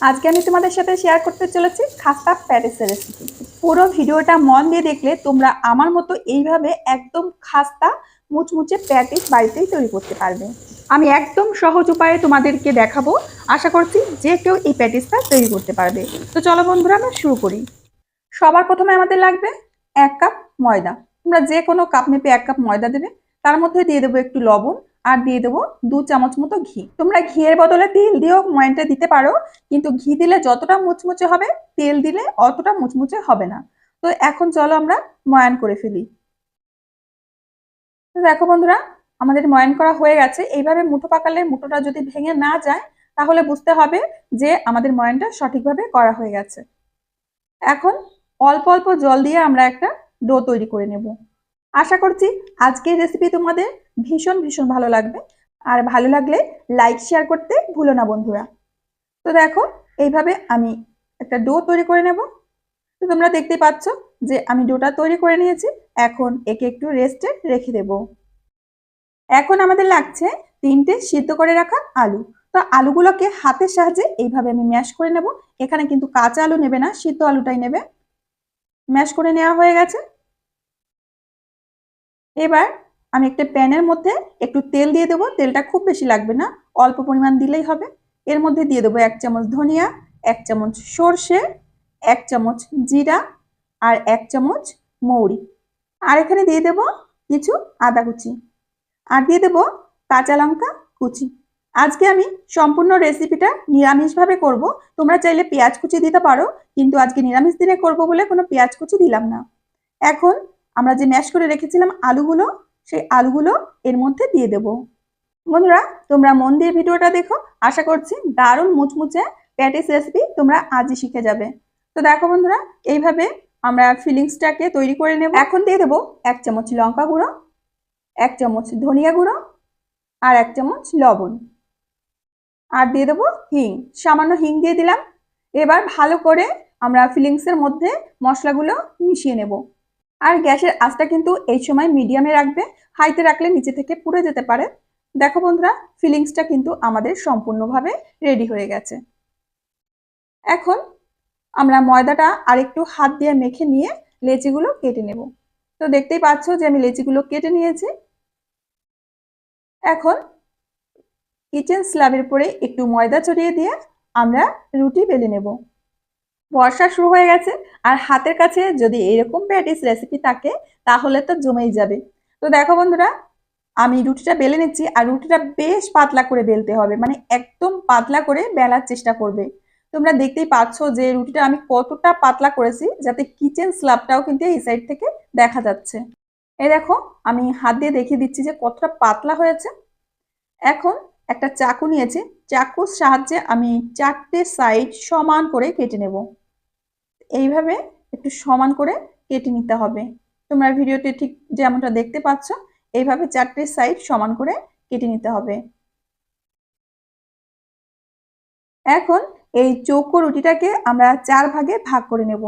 আজকে আমি তোমাদের সাথে শেয়ার করতে চলেছি খাস্তা প্যারিসের রেসিপি পুরো ভিডিওটা মন দিয়ে দেখলে তোমরা আমার মতো এইভাবে একদম খাস্তা মুচমুচে প্যাটিস বাড়িতেই তৈরি করতে পারবে। আমি একদম সহজ উপায়ে তোমাদেরকে দেখাবো। আশা করছি যে কেউ এই প্যাটিসটা তৈরি করতে পারবে। তো চলো বন্ধুরা, আমরা শুরু করি। সবার প্রথমে আমাদের লাগবে এক কাপ ময়দা। তোমরা যে কোনো কাপ মেপে এক কাপ ময়দা দেবে। তার মধ্যে দিয়ে দেবো একটু লবণ। আর দিয়ে দেবো দু চামচ মতো ঘি। তোমরা ঘিয়ের বদলে তেল দিয়েও ময়নটা দিতে পারো, কিন্তু ঘি দিলে যতটা মুচমুচে হবে, তেল দিলে অতটা মুচমুচে হবে না। তো এখন চলো আমরা ময়ান করে ফেলি। দেখো বন্ধুরা, আমাদের ময়ান করা হয়ে গেছে। এইভাবে মুঠো পাকালে মুঠোটা যদি ভেঙে না যায়, তাহলে বুঝতে হবে যে আমাদের ময়ানটা সঠিকভাবে করা হয়ে গেছে। এখন অল্প অল্প জল দিয়ে আমরা একটা ডো তৈরি করে নেব। আশা করছি আজকের রেসিপি তোমাদের ভীষণ ভীষণ ভালো লাগবে। আর ভালো লাগলে লাইক শেয়ার করতে ভুলো না বন্ধুরা। তো দেখো, এইভাবে আমি একটা ডো তৈরি করে নেব। তো তোমরা দেখতেই পাচ্ছ যে আমি ডোটা তৈরি করে নিয়েছি। এখন একে একটু রেস্টে রেখে দেব। এখন আমাদের লাগছে তিনটে সিদ্ধ করে রাখা আলু। তো আলুগুলোকে হাতের সাহায্যে এইভাবে আমি ম্যাশ করে নেব। এখানে কিন্তু কাঁচা আলু নেবে না, সিদ্ধ আলুটাই নেবে। ম্যাশ করে নেওয়া হয়ে গেছে। এবার আমি একটা প্যানের মধ্যে একটু তেল দিয়ে দেবো, তেলটা খুব বেশি লাগবে না, অল্প পরিমাণ দিলেই হবে। এর মধ্যে দিয়ে দেবো এক চামচ ধনিয়া, এক চামচ সর্ষে, এক চামচ জিরা আর এক চামচ মৌরি। আর এখানে দিয়ে দেবো কিছু আদা কুচি। আর দিয়ে দেবো কাঁচা লঙ্কা কুচি। আজকে আমি সম্পূর্ণ রেসিপিটা নিরামিষভাবে করব। তোমরা চাইলে পেঁয়াজ কুচি দিতে পারো, কিন্তু আজকে নিরামিষ দিনে করব বলে কোনো পেঁয়াজ কুচি দিলাম না। এখন আমরা যে ম্যাশ করে রেখেছিলাম আলুগুলো সেই আলুগুলো এর মধ্যে দিয়ে দেব। বন্ধুরা, তোমরা মন দিয়ে ভিডিওটা দেখো। আশা করছি দারুণ মুচমুচে প্যাটিস রেসিপি তোমরা আজই শিখে যাবে। তো দেখো বন্ধুরা, এইভাবে আমরা ফিলিংসটাকে তৈরি করে নেব। এখন দিয়ে দেবো এক চামচ লঙ্কা গুঁড়ো, এক চামচ ধনিয়া গুঁড়ো আর এক চামচ লবণ। আর দিয়ে দেবো হিং, সামান্য হিং দিয়ে দিলাম। এবার ভালো করে আমরা ফিলিংসের মধ্যে মশলাগুলো মিশিয়ে নেব। আর গ্যাসের আঁচটা কিন্তু এই সময় মিডিয়ামে রাখবে। হাইতে রাখলে নিচে থেকে পুড়ে যেতে পারে। দেখো বন্ধুরা, ফিলিংসটা কিন্তু আমাদের সম্পূর্ণভাবে রেডি হয়ে গেছে। এখন আমরা ময়দাটা আরেকটু হাত দিয়ে মেখে নিয়ে লেচিগুলো কেটে নেব। তো দেখতেই পাচ্ছ যে আমি লেচিগুলো কেটে নিয়েছি। এখন কিচেন স্ল্যাবের উপরে একটু ময়দা ছড়িয়ে দিয়ে আমরা রুটি বেলে নেব। বর্ষা শুরু হয়ে গেছে। আর হাতের কাছে যদি এরকম প্যাটিস রেসিপি থাকে, তাহলে তো জমেই যাবে। তো দেখো বন্ধুরা, আমি রুটিটা বেলে নিচ্ছি আর রুটিটা বেশ পাতলা করে বেলতে হবে। মানে একদম পাতলা করে বেলার চেষ্টা করবে। তোমরা দেখতেই পাচ্ছ যে রুটিটা আমি কতটা পাতলা করেছি, যাতে কিচেন স্ল্যাবটাও কিন্তু এই সাইড থেকে দেখা যাচ্ছে। এই দেখো, আমি হাত দিয়ে দেখিয়ে দিচ্ছি যে কতটা পাতলা হয়েছে। এখন একটা চাকু নিয়েছি। চাকুর সাহায্যে আমি চারটে সাইড সমান করে কেটে নেব। এইভাবে একটু সমান করে কেটে নিতে হবে। তোমরা ভিডিওতে ঠিক যেমনটা দেখতে পাচ্ছ, এইভাবে চারটে সাইড সমান করে কেটে নিতে হবে। এখন এই চৌকো রুটিটাকে আমরা চার ভাগে ভাগ করে নেব।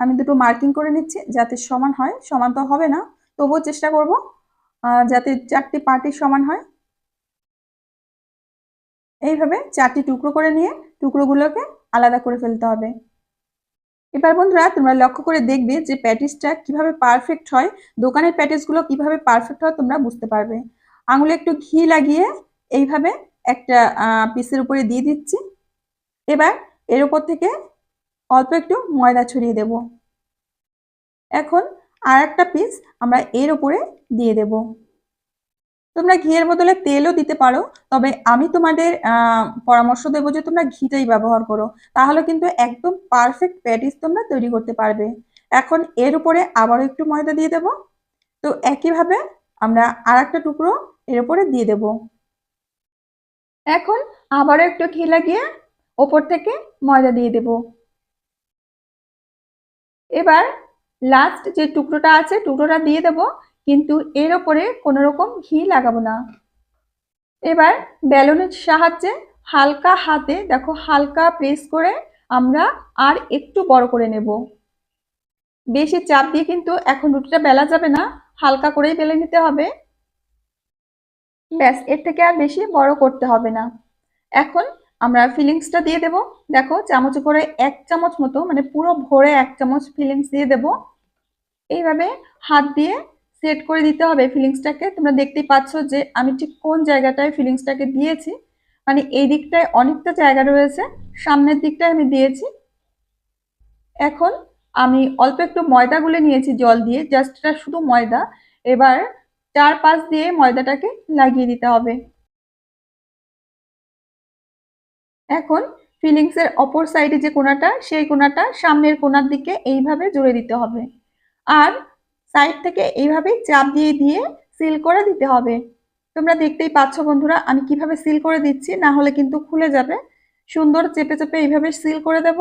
আমি দুটো মার্কিং করে নিচ্ছি, যাতে সমান হয়, সমান তো হবে না। তবুও চেষ্টা করব যাতে চারটি পার্টি সমান হয়। এইভাবে চারটি টুকরো করে নিয়ে টুকরোগুলোকে আলাদা করে ফেলতে হবে। এবার বন্ধুরা, তোমরা লক্ষ্য করে দেখবে যে প্যাটিসটা কীভাবে পারফেক্ট হয়, দোকানের প্যাটিসগুলো কীভাবে পারফেক্ট হয় তোমরা বুঝতে পারবে। আঙুলে একটু ঘি লাগিয়ে এইভাবে একটা পিসের উপরে দিয়ে দিচ্ছি। এবার এর উপর থেকে অল্প একটু ময়দা ছড়িয়ে দেব। এখন আর একটা পিস আমরা এর উপরে দিয়ে দেব। তোমরা ঘিয়ের বদলে তেলও দিতে পারো, তবে আমি তোমাদের পরামর্শ দেবো যে তোমরা ঘিটাই ব্যবহার করো। তাহলে কিন্তু একদম পারফেক্ট প্যাটিস তোমরা তৈরি করতে পারবে। এখন এর উপরে আবারও একটু ময়দা দিয়ে দেব। তো একইভাবে আমরা আর একটা টুকরো এর উপরে দিয়ে দেব। এখন আবারও একটু ঘি লাগিয়ে ওপর থেকে ময়দা দিয়ে দেব। এবার লাস্ট যে টুকরোটা আছে, টুকরোটা দিয়ে দেব। কিন্তু এর ওপরে কোনো রকম ঘি লাগাবো না। এবার ব্যালনের সাহায্যে হালকা হাতে দেখো হালকা প্রেস করে আমরা আর একটু বড় করে নেব। বেশি চাপ দিয়ে কিন্তু এখন রুটিটা বেলা যাবে না, হালকা করেই বেলে নিতে হবে। ব্যাস, এর থেকে আর বেশি বড় করতে হবে না। এখন আমরা ফিলিংসটা দিয়ে দেব। দেখো চামচ করে এক চামচ মতো মানে পুরো ভরে এক চামচ ফিলিংস দিয়ে দেব। এইভাবে হাত দিয়ে সেট করে দিতে হবে ফিলিংসটাকে তোমরা দেখতেই পাচ্ছ যে আমি ঠিক কোন জায়গাটায় ফিলিংসটাকে দিয়েছি। মানে এই দিকটায় অনেকটা জায়গা রয়েছে, সামনের দিকটায় আমি দিয়েছি। এখন আমি অল্প একটু ময়দা গুলে নিয়েছি জল দিয়ে জাস্ট এটা শুধু ময়দা। এবার চার পাশ দিয়ে ময়দাটাকে লাগিয়ে দিতে হবে। এখন ফিলিংসের অপর সাইডে যে কোনাটা, সেই কোনাটা সামনের কোনার দিকে এইভাবে জুড়ে দিতে হবে। আর সাইড থেকে এইভাবেই চাপ দিয়ে দিয়ে সিল করে দিতে হবে। তোমরা দেখতেই পাচ্ছ বন্ধুরা, আমি কীভাবে সিল করে দিচ্ছি, না হলে কিন্তু খুলে যাবে। সুন্দর চেপে চেপে এইভাবে সিল করে দেব।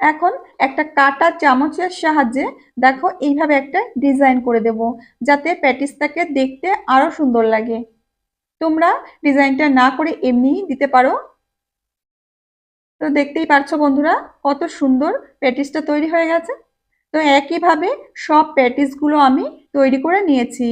এখন একটা কাটা চামচের সাহায্যে দেখো এইভাবে একটা ডিজাইন করে দেব, যাতে প্যাটিসটাকে দেখতে আরও সুন্দর লাগে। তোমরা ডিজাইনটা না করে এমনিই দিতে পারো। তো দেখতেই পারছ বন্ধুরা, কত সুন্দর প্যাটিসটা তৈরি হয়ে গেছে। তো একইভাবে সব প্যাটিসগুলো আমি তৈরি করে নিয়েছি।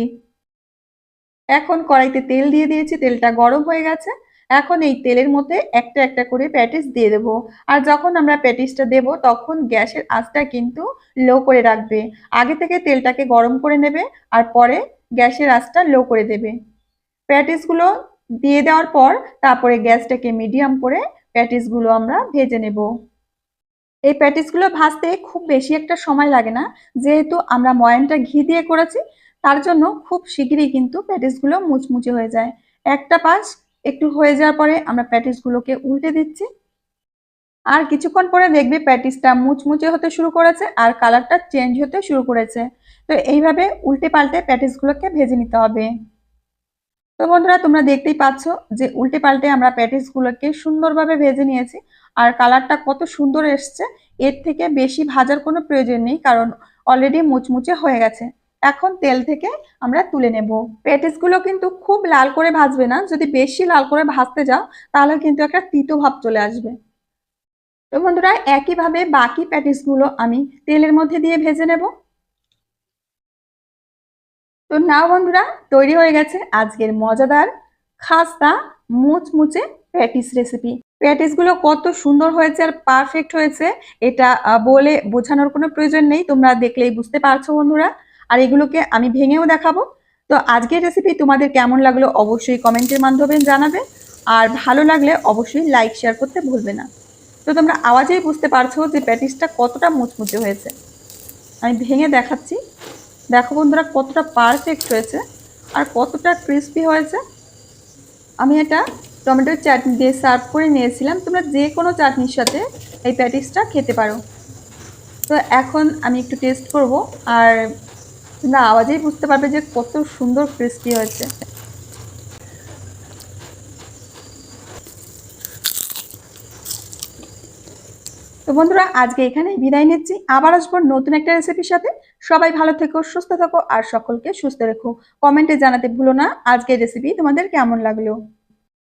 এখন কড়াইতে তেল দিয়ে দিয়েছি, তেলটা গরম হয়ে গেছে। এখন এই তেলের মধ্যে একটা একটা করে প্যাটিস দিয়ে দেবো। আর যখন আমরা প্যাটিসটা দেব, তখন গ্যাসের আঁচটা কিন্তু লো করে রাখবে। আগে থেকে তেলটাকে গরম করে নেবে, আর পরে গ্যাসের আঁচটা লো করে দেবে। প্যাটিসগুলো দিয়ে দেওয়ার পর, তারপরে গ্যাসটাকে মিডিয়াম করে প্যাটিসগুলো আমরা ভেজে নেব। এই প্যাটিসগুলো ভাজতে খুব বেশি একটা সময় লাগে না। যেহেতু আমরা ময়ানটা ঘি দিয়ে করেছি, তার জন্য খুব শীঘ্রই কিন্তু প্যাটিসগুলো মুচমুচে হয়ে যায়। একটা পাশ একটু হয়ে যাওয়ার পরে আমরা প্যাটিসগুলোকে উল্টে দিচ্ছি। আর কিছুক্ষণ পরে দেখবে প্যাটিসটা মুচমুচে হতে শুরু করেছে আর কালারটা চেঞ্জ হতে শুরু করেছে। তো এইভাবে উল্টে পাল্টে প্যাটিসগুলোকে ভেজে নিতে হবে। তো বন্ধুরা তোমরা দেখতেই পাচ্ছ যে উল্টে পাল্টে আমরা প্যাটিসগুলোকে সুন্দরভাবে ভেজে নিয়েছি। আর কালারটা কত সুন্দর এসছে, এর থেকে বেশি ভাজার কোনো প্রয়োজন নেই, কারণ অলরেডি মুচমুচে হয়ে গেছে। এখন তেল থেকে আমরা তুলে নেব। প্যাটিসগুলো কিন্তু খুব লাল করে ভাজবে না, যদি বেশি লাল করে ভাজতে যাও, তাহলে কিন্তু একটা তিতো ভাব চলে আসবে। তো বন্ধুরা, একইভাবে বাকি প্যাটিসগুলো আমি তেলের মধ্যে দিয়ে ভেজে নেব। তো নাও বন্ধুরা, তৈরি হয়ে গেছে আজকের মজাদার, খাস্তা, মুচমুচে প্যাটিস রেসিপি প্যাটিসগুলো কত সুন্দর হয়েছে আর পারফেক্ট হয়েছে। এটা বলে বোঝানোর কোনো প্রয়োজন নেই। তোমরা দেখলেই বুঝতে পারছ বন্ধুরা। আর এগুলোকে আমি ভেঙেও দেখাবো। তো আজকের রেসিপি তোমাদের কেমন লাগল অবশ্যই কমেন্টের মাধ্যমে জানাবে। আর ভালো লাগলে অবশ্যই লাইক শেয়ার করতে ভুলবে না। তো তোমরা আওয়াজেই বুঝতে পারছ যে প্যাটিসটা কতটা মুচমুচে হয়েছে। আমি ভেঙে দেখাচ্ছি। দেখো বন্ধুরা কতটা পারফেক্ট হয়েছে। আর কতটা ক্রিস্পি হয়েছে। আমি এটা টমেটোর চাটনি দিয়ে সার্ভ করে নিয়েছিলাম। তোমরা যে কোনো চাটনির সাথে এই প্যাটিসটা খেতে পারো। তো এখন আমি একটু টেস্ট করব আর তোমরা আওয়াজেই বুঝতে পারবে যে কত সুন্দর ক্রিস্পি হয়েছে। তো বন্ধুরা, আজকে এখানে বিদায় নিচ্ছি। আবার আসব নতুন একটা রেসিপির সাথে। সবাই ভালো থেকো, সুস্থ থাকো আর সকলকে সুস্থ রেখো। কমেন্টে জানাতে ভুলো না আজকের রেসিপি তোমাদের কেমন লাগল?